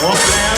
Completo.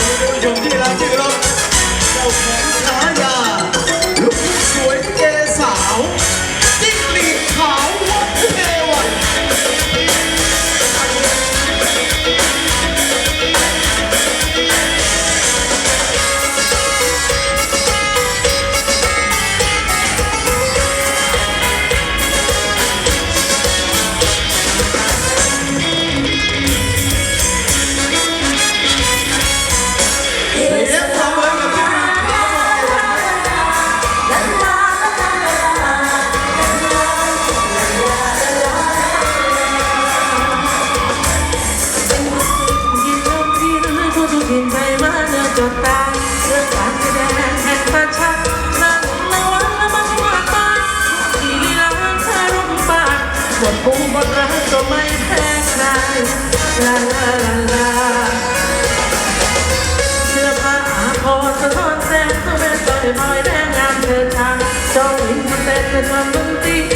ส่วดกุ้งคนรักก็ไม่แพ้ใครลาลาลาลาเสื้อผ้าอาภรณ์สะท้อนแสงก็เป็นสร้อยพลอยแดงงามเธอทางจ้องหินทำเป็นเป็นควมมึนตี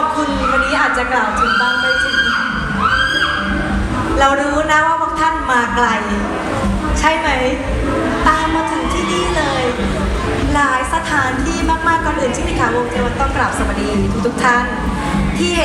ขอบคุณวันนี้อาจจะกล่าวถึงบ้างไม่ถึง เรารู้นะว่าพวกท่านมาไกล ใช่ไหม ตามมาถึงที่นี่เลย หลายสถานที่มากๆก่อนอื่นที่พี่ขาวงจทต้องกราบสวัสดีทุกท่าน